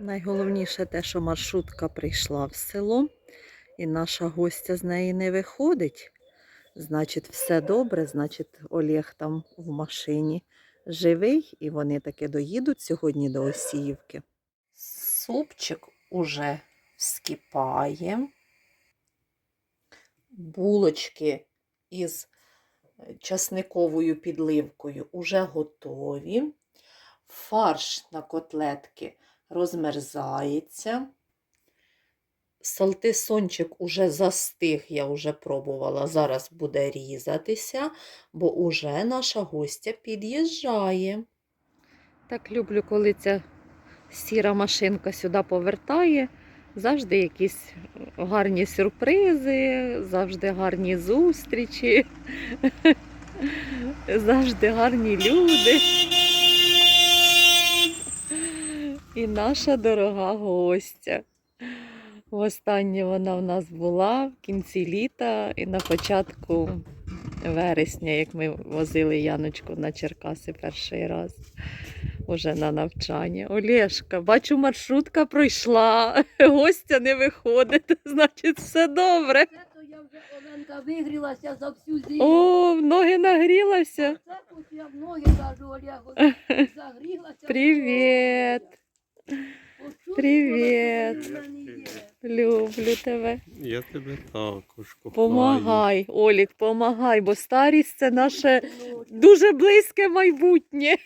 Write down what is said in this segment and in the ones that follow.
Найголовніше те, що маршрутка прийшла в село, і наша гостя з неї не виходить. Значить, все добре, значить, Олег там в машині живий, і вони таки доїдуть сьогодні до Осіївки. Супчик уже вскипає. Булочки із е, часниковою підливкою уже готові. Фарш на котлетки розмерзається. Салтисончик уже застиг, я вже пробувала. Зараз буде різатися, бо уже наша гостя під'їжджає. Так люблю, коли ця сіра машинка сюди повертає. Завжди якісь гарні сюрпризи, завжди гарні зустрічі, завжди гарні люди. І наша дорога гостя. Востаннє вона в нас була в кінці літа і на початку вересня, як ми возили Яночку на Черкаси перший раз. Уже на навчання. Олешка, бачу, маршрутка пройшла, гостя не виходить, значить, все добре. Це то я вже Оленка вигрілася за всю зиму. О, в ноги нагрілася. Це тут я в ноги кажу, Олегу, загрілася. Привіт, Привіт. люблю тебе. Я тебе також кохаю. Помагай, Олік, помагай, бо старість це наше дуже близьке майбутнє.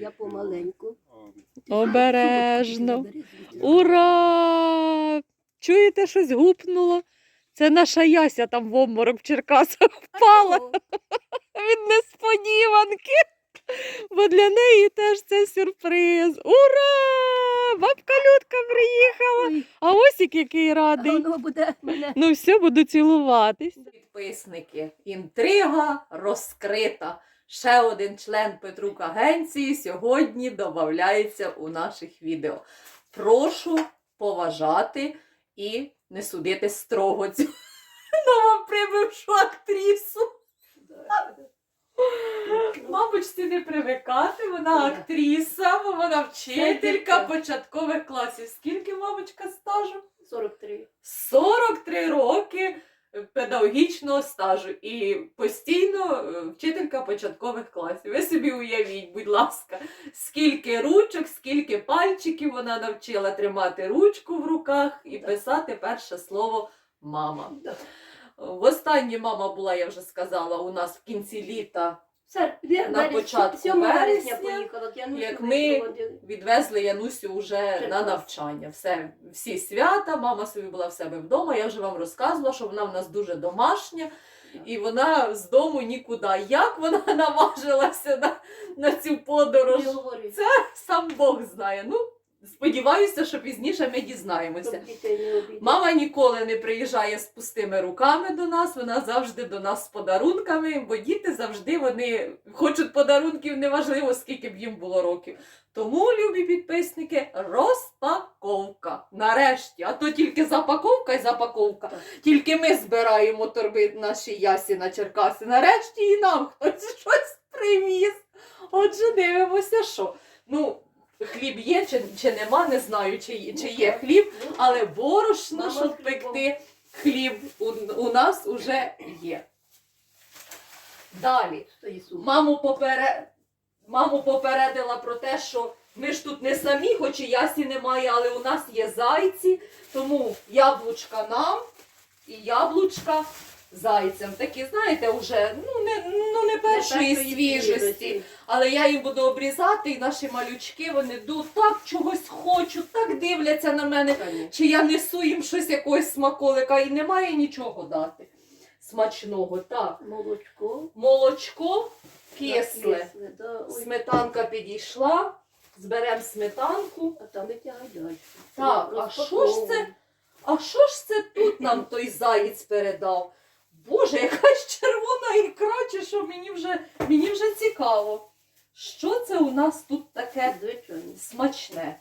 Я помаленьку. Обережно. Ура! Чуєте, щось гупнуло? Це наша Яся там в обморок в Черкасах впала від несподіванки. Бо для неї теж це сюрприз. Ура! Бабка Людка приїхала. ой, А Осік який радий. Воно буде мене. Ну все, буду цілуватись. Підписники, інтрига розкрита. Ще один член Петрук агенції сьогодні додається у наших відео. Прошу поважати і не судити строго цю новоприбившу актрису. Мабуть, не привикати, вона актриса, вона вчителька початкових класів. Скільки, мамочка, стажу? 43. 43 роки педагогічного стажу і постійно е, вчителька початкових класів. Ви собі уявіть, будь ласка, скільки ручок, скільки пальчиків вона навчила тримати ручку в руках і писати перше слово мама. Востаннє мама була, я вже сказала, у нас в кінці літа Все, я На початку 7 вересня вересня, поїхала. Ну, як ми проводили. відвезли Янусю вже на навчання. Все, всі свята, мама собі була в себе вдома. Я вже вам розказувала, що вона в нас дуже домашня, і вона з дому нікуди. Як вона наважилася на, на цю подорож? Не говори, Сам Бог знає. Ну, сподіваюся, що пізніше ми дізнаємося. Мама ніколи не приїжджає з пустими руками до нас, вона завжди до нас з подарунками, бо діти завжди вони хочуть подарунків, неважливо, скільки б їм було років. Тому, любі підписники, розпаковка. Нарешті. А то тільки запаковка і запаковка. Тільки ми збираємо торби наші ясі на Черкаси. Нарешті і нам хтось щось привіз. Отже, дивимося, що. Ну, хліб є чи, чи нема, не знаю, чи, чи є хліб. Ну, Але борошно, щоб пекти хліб, у, у нас уже є. Далі. Маму, попере... Маму попередила про те, що ми ж тут не самі, хоч і ясі немає, але у нас є зайці. Тому яблучка нам і яблучка зайцям. Такі, знаєте, вже ну, не, ну, не першої свіжості. Але я їм буду обрізати, і наші малючки вони ду так чогось хочуть, так дивляться на мене. Чи я несу їм щось якогось смаколика і немає нічого дати. Смачного, так. Молочко. Молочко кисле. Кисле, да. Ой, Сметанка підійшла. Зберемо сметанку. А там і тягай. Так, а що ж це? А що ж це тут нам той заєць передав? Боже, якась червона ікра, чи що мені вже, мені вже цікаво. Що це у нас тут таке смачне?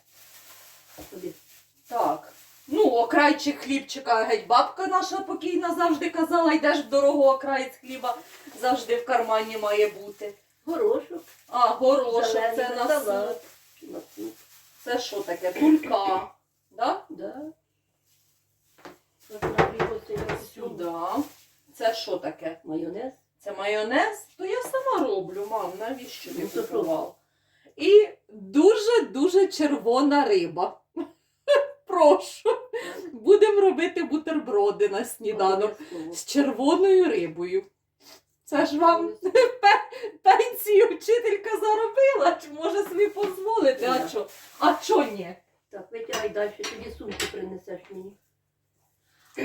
Так. Ну, окрайчик хлібчика, геть бабка наша покійна завжди казала, йдеш в дорогу, окраєць хліба завжди в кармані має бути. Горошок. А, горошок, це на салат. Це що таке? Тулька. Да? Да. Сюди. Це що таке? Майонез. Це майонез? То я сама роблю, мам, навіщо ти Ну, купував? І дуже-дуже червона риба. Прошу. Будемо робити бутерброди на сніданок з червоною рибою. Це ж вам пенсію вчителька заробила, чи може собі дозволити? А чо? А чо ні? Так, витягай далі, тоді сумку принесеш мені.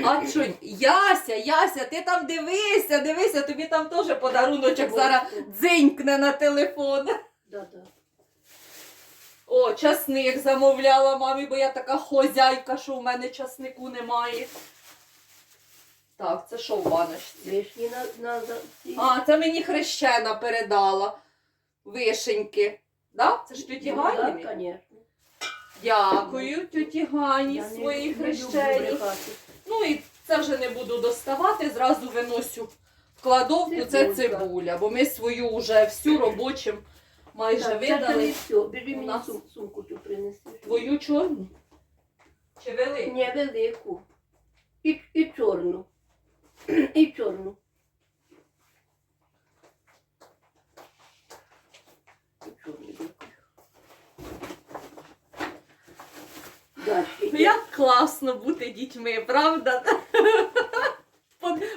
А ні? Яся, Яся, ти там дивися, дивися, тобі там теж подаруночок зараз дзенькне на телефон. Да, да. О, часник замовляла мамі, бо я така хозяйка, що в мене часнику немає. Так, це що в баночці? Вишні на, на ці. А, це мені хрещена передала. Вишеньки. Да? Це ж тьоті Ну, Гані? Да, звісно. Дякую, тьоті Гані, своїй не люблю брехати. Ну і це вже не буду доставати, зразу виносю в кладовку. Це Цибулька. цибуля, бо ми свою вже всю робочим майже Так, це видали. все. Мені нас- сум, сумку цю принеси. Твою чорну? Чи велику? Ні, велику. І, і чорну. І чорну. І чорну. дякую. Дальше. Як класно бути дітьми, правда?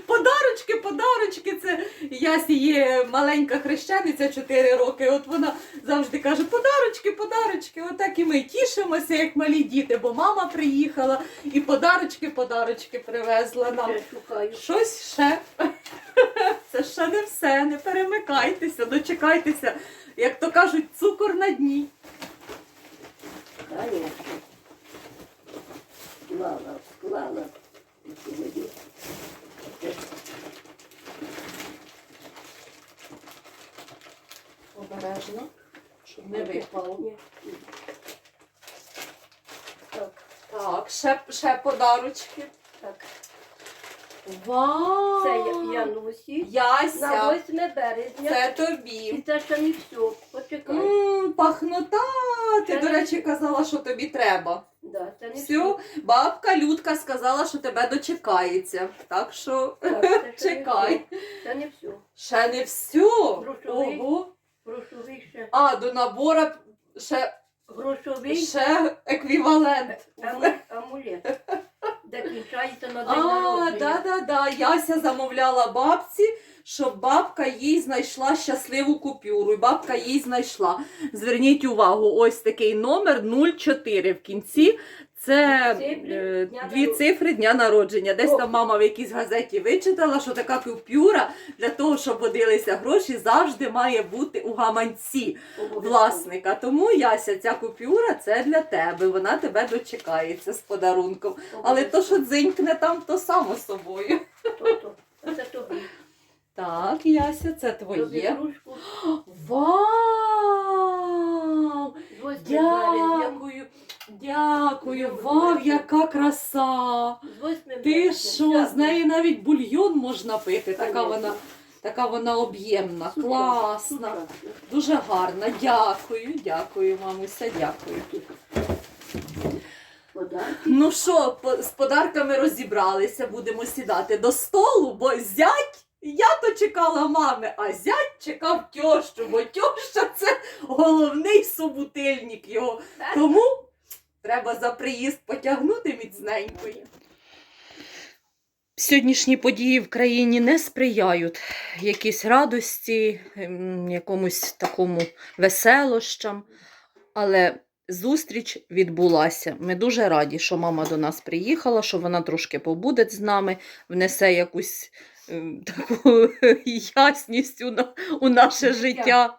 Подарочки, подарочки. Це Ясі є маленька хрещениця 4 роки. От вона завжди каже: подарочки, подарочки. Отак і ми тішимося, як малі діти, бо мама приїхала і подарочки, подарочки привезла нам. Щось ще. Це ще не все. Не перемикайтеся, дочекайтеся. Як то кажуть, цукор на дні. Склала, склала. І сьогодні. Обережно, щоб не випало. Так, Так, ще, ще подарочки. так. Вау! Це Я- Янусі. На Яся, 8 березня. це І тобі. це ще не все. Почекай. Мм, пахнота. Ти, Це до не речі, все. казала, що тобі треба. Да, це не Все, бабка Людка сказала, що тебе дочекається. Так що Так, це ще не чекай. все. Це не все. Ще не все. Грошовий. Ого. Грошовий ще. А, до набора ще, Грошовий ще еквівалент. аму- амулет. Де кінчається на день А, народження. да, да, да. Яся замовляла бабці, щоб бабка їй знайшла щасливу купюру. І бабка їй знайшла. Зверніть увагу, ось такий номер 04 в кінці. Це е, дня дві цифри дня народження. Десь там мама в якійсь газеті вичитала, що така купюра для того, щоб водилися гроші, завжди має бути у гаманці власника. Тому Яся, ця купюра це для тебе. Вона тебе дочекається з подарунком. Але то, що дзинькне там, то само собою. Це тобі. Так, Яся, це твоє. Вау! З 8 березня. Дякую! Дякую! Вау, яка краса! Ти що, з неї навіть бульйон можна пити. Така вона, така вона об'ємна, класна, дуже гарна. Дякую, дякую, мамуся, дякую. Ну що, з подарками розібралися, будемо сідати до столу, бо зять. Чекала мами, а зять чекав тьощу, бо тьоща це головний собутильник його. Тому треба за приїзд потягнути міцненько. Сьогоднішні події в країні не сприяють якійсь радості, ем, якомусь такому веселощам. Але зустріч відбулася. Ми дуже раді, що мама до нас приїхала, що вона трошки побуде з нами, внесе якусь таку ясність у, на- у наше життя.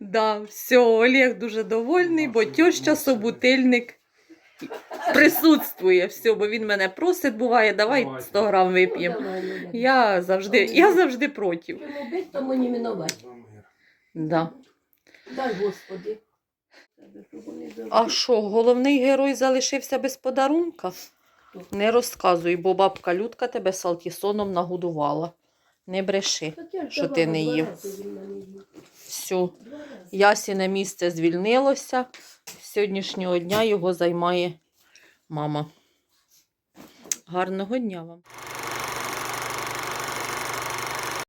Да, все, Олег дуже довольний, бо тьоща собутильник присутствує. Все, бо він мене просить, буває, давай Давай. 100 грам вип'ємо. Ну, Люля. Я завжди, я завжди проти. Тому не мінувати. Да. Дай Господи. А що, головний герой залишився без подарунка? Не розказуй, бо бабка Людка тебе салтісоном нагодувала. Не бреши. Що ти не їв. Все. Ясіне місце звільнилося. З сьогоднішнього дня його займає мама. Гарного дня вам!